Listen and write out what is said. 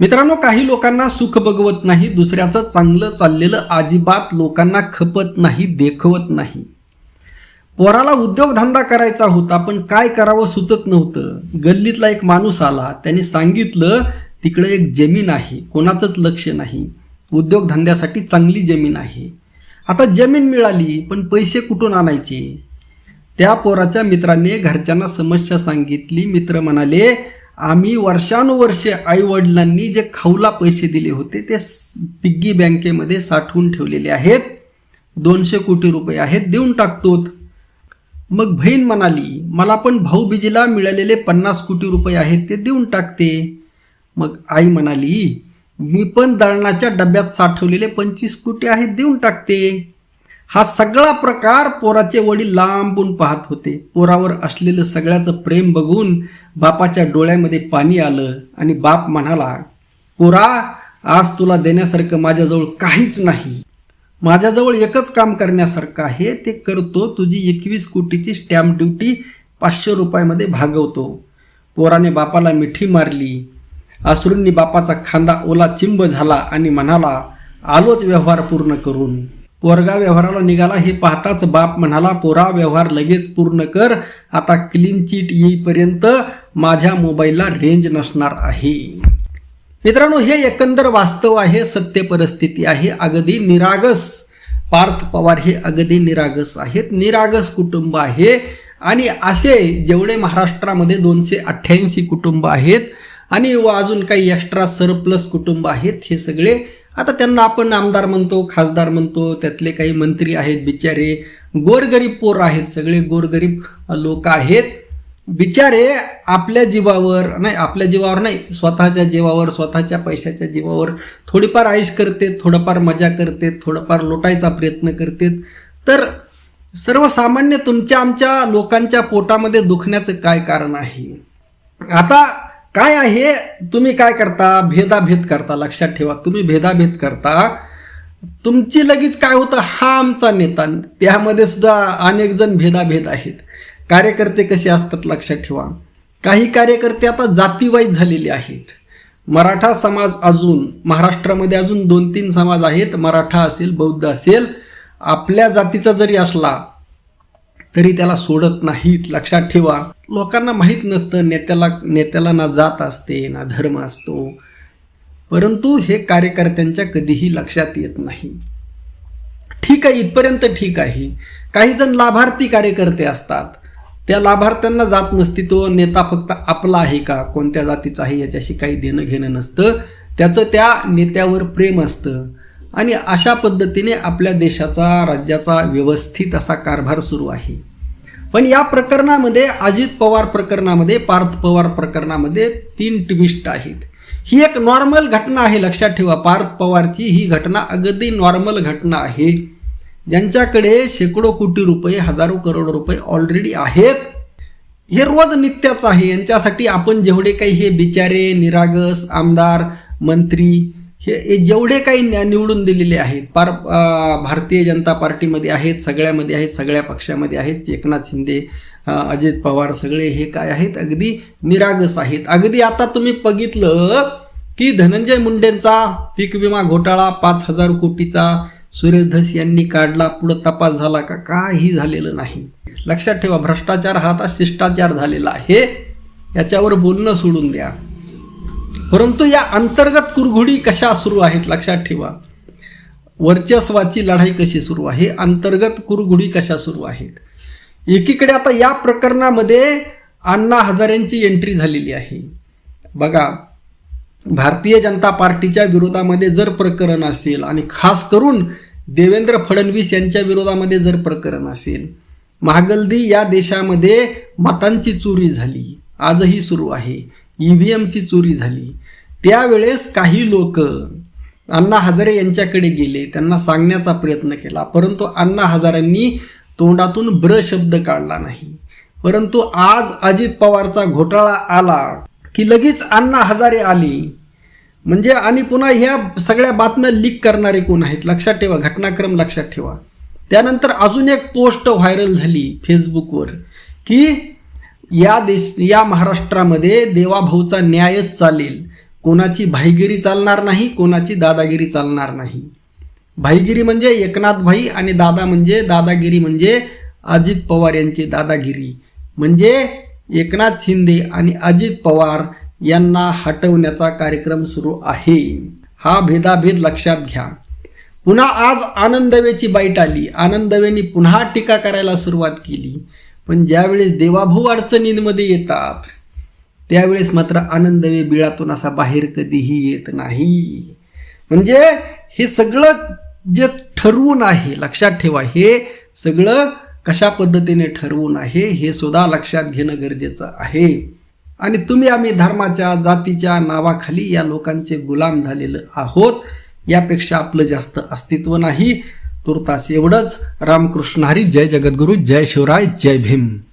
मित्रांनो काही लोकांना सुख बघवत नाही दुसऱ्याचं चांगलं चाललेलं अजिबात लोकांना खपत नाही देखवत नाही. पोराला उद्योगधंदा करायचा होता पण काय करावं सुचत नव्हतं. गल्लीतला एक माणूस आला त्याने सांगितलं तिकडे एक जमीन आहे कोणाचंच लक्ष नाही. उद्योगधंद्यासाठी चांगली जमीन आहे. आता जमीन मिळाली पण पैसे कुठून आणायचे? त्या पोराच्या मित्राने घरच्यांना समस्या सांगितली. मित्र म्हणाले आम्ही वर्षानुवर्षे आईवडिलांनी जे खाऊला पैसे दिले होते ते पिग्गी बँकेमध्ये साठवून ठेवलेले आहेत. दोनशे कोटी रुपये आहेत देऊन टाकतोत. मग बहीण म्हणाली मला पण भाऊबीजीला मिळालेले पन्नास कोटी रुपये आहेत ते देऊन टाकते. मग आई म्हणाली मी पण दळणाच्या डब्यात साठवलेले पंचवीस कोटी आहेत देऊन टाकते. हा सगळा प्रकार पोराचे वडील लांबून पाहत होते. पोरावर असलेलं सगळ्याचं प्रेम बघून बापाच्या डोळ्यामध्ये पाणी आलं आणि बाप म्हणाला पोरा आज तुला देण्यासारखं माझ्याजवळ काहीच नाही. माझ्याजवळ एकच काम करण्यासारखं आहे ते करतो तुझी एकवीस कोटीची स्टॅम्प ड्युटी पाचशे रुपयामध्ये भागवतो. पोराने बापाला मिठी मारली. अश्रूंनी बापाचा खांदा ओला चिंब झाला आणि म्हणाला आलोच व्यवहार पूर्ण करून. पोरगा व्यवहाराला निघाला हे पाहताच बाप म्हणाला पोरा व्यवहार लगेच पूर्ण कर. आता क्लीन चिट येईपर्यंत माझ्या मोबाईलला रेंज नसणार आहे. मित्रांनो हे एकंदर वास्तव आहे सत्य परिस्थिती आहे अगदी निरागस. पार्थ पवार हे अगदी निरागस आहेत. निरागस कुटुंब आहे. आणि असे जेवढे महाराष्ट्रामध्ये दोनशे अठ्ठ्याऐंशी कुटुंब आहेत आणि व अजून काही एक्स्ट्रा सरप्लस कुटुंब आहेत हे सगळे आता त्यांना आपण आमदार म्हणतो खासदार म्हणतो त्यातले काही मंत्री आहेत बिचारे गोरगरीब पोर आहेत सगळे गोरगरीब लोक आहेत. बिचारे आपल्या जीवावर नाही आपल्या जीवावर नाही स्वतःच्या जीवावर स्वतःच्या पैशाच्या जीवावर थोडीफार आयुष करते थोडंफार मजा करते थोडंफार लोटायचा प्रयत्न करते. तर सर्वसामान्य तुमच्या आमच्या लोकांच्या पोटामध्ये दुखण्याचं काय कारण आहे? आता काय आहे? तुम्ही काय करता? भेदाभेद करता लक्षात ठेवा. तुम्ही भेदाभेद करता. तुमची लगेच काय होतं? हा आमचा नेता. त्यामध्ये सुद्धा अनेक जण भेदाभेद आहेत. कार्यकर्ते कसे असतात? लक्षात ठेवा. काही कार्यकर्ते आता जातीवाईज झालेले आहेत. मराठा समाज अजून महाराष्ट्रामध्ये अजून दोन तीन समाज आहेत. मराठा असेल बौद्ध असेल. आपल्या जातीचा जरी असला तरी त्याला सोडत नाहीत. लक्षात ठेवा. लोकांना माहीत नसतं नेत्याला नेत्याला ना जात असते ना धर्म असतो. परंतु हे कार्यकर्त्यांच्या कधीही लक्षात येत नाही. ठीक आहे इथपर्यंत ठीक आहे. काही जण लाभार्थी कार्यकर्ते असतात. त्या लाभार्थ्यांना जात नसती तो नेता फक्त आपला आहे का? कोणत्या जातीचा आहे? याच्याशी काही देणं घेणं नसतं. त्याचं त्या नेत्यावर प्रेम असतं. आणि अशा पद्धतीने आपल्या देशाचा राज्याचा व्यवस्थित असा कारभार सुरू आहे. पण या प्रकरणामध्ये अजित पवार प्रकरणामध्ये पार्थ पवार प्रकरणामध्ये तीन ट्विस्ट आहेत. ही एक नॉर्मल घटना आहे लक्षात ठेवा. पार्थ पवारची ही घटना अगदी नॉर्मल घटना आहे. ज्यांच्याकडे शेकडो कोटी रुपये हजारो करोड रुपये ऑलरेडी आहेत. हे रोज नित्याच आहे. यांच्यासाठी आपण जेवढे काही हे बिचारे निरागस आमदार मंत्री हे जेवढे काही निवडून दिलेले आहेत पार भारतीय जनता पार्टीमध्ये आहेत सगळ्यामध्ये आहेत सगळ्या पक्षामध्ये आहेत एकनाथ शिंदे अजित पवार सगळे हे काय आहेत अगदी निरागस आहेत. अगदी आता तुम्ही बघितलं की धनंजय मुंडेंचा पीक विमा घोटाळा पाच हजार कोटीचा सुरेश धस यांनी काढला पुढं तपास झाला का? काही झालेलं नाही. लक्षात ठेवा भ्रष्टाचार हा आता शिष्टाचार झालेला आहे. याच्यावर बोलणं सोडून द्या. परंतु या अंतर्गत कुरघोडी कशा सुरू आहेत लक्षात ठेवा. वर्चस्वाची लढाई कशी सुरू आहे? अंतर्गत कुरघोडी कशा सुरू आहेत? एकीकडे आता या प्रकरणामध्ये अण्णा हजारेंची एंट्री झालेली आहे. बघा भारतीय जनता पार्टीच्या विरोधामध्ये जर प्रकरण असेल आणि खास करून देवेंद्र फडणवीस यांच्या विरोधामध्ये जर प्रकरण असेल महागल्दी या देशामध्ये मतांची चोरी झाली. आजही सुरू आहे. ईव्हीएमची चोरी झाली. त्यावेळेस काही लोक अण्णा हजारे यांच्याकडे गेले. त्यांना सांगण्याचा प्रयत्न केला. परंतु अण्णा हजारांनी तोंडातून ब्र शब्द काढला नाही. परंतु आज अजित पवारचा घोटाळा आला की लगेच अण्णा हजारे आली. म्हणजे आणि पुन्हा ह्या सगळ्या बातम्या लीक करणारे कोण आहेत? लक्षात ठेवा. घटनाक्रम लक्षात ठेवा. त्यानंतर अजून एक पोस्ट व्हायरल झाली फेसबुकवर की या देश या महाराष्ट्रामध्ये देवाभाऊचा न्यायच चालेल. कोणाची भाईगिरी चालणार नाही कोणाची दादागिरी चालणार नाही. भाईगिरी म्हणजे एकनाथ भाई आणि दादा म्हणजे दादागिरी म्हणजे अजित पवार यांची दादागिरी. म्हणजे एकनाथ शिंदे आणि अजित पवार यांना हटवण्याचा कार्यक्रम सुरू आहे. हा भेदाभेद लक्षात घ्या. पुन्हा आज आनंदवेची बाईट आली. आनंदवेनी पुन्हा टीका करायला सुरुवात केली. पण ज्यावेळेस देवाभाऊ अडचणींमध्ये येतात त्यावेळेस मात्र आनंदवे बिळातून असा बाहेर कधीही येत नाही. म्हणजे हे सगळं जे ठरवून आहे लक्षात ठेवा हे सगळं कशा पद्धतीने ठरवून आहे हे सुद्धा लक्षात घेणं गरजेचं आहे. आणि तुम्ही आम्ही धर्माच्या जातीच्या नावाखाली या लोकांचे गुलाम झालेलं आहोत यापेक्षा आपलं जास्त अस्तित्व नाही. तुर्तास एवढंच. रामकृष्ण हरी जय जगद्गुरू जय शिवराय जय भीम.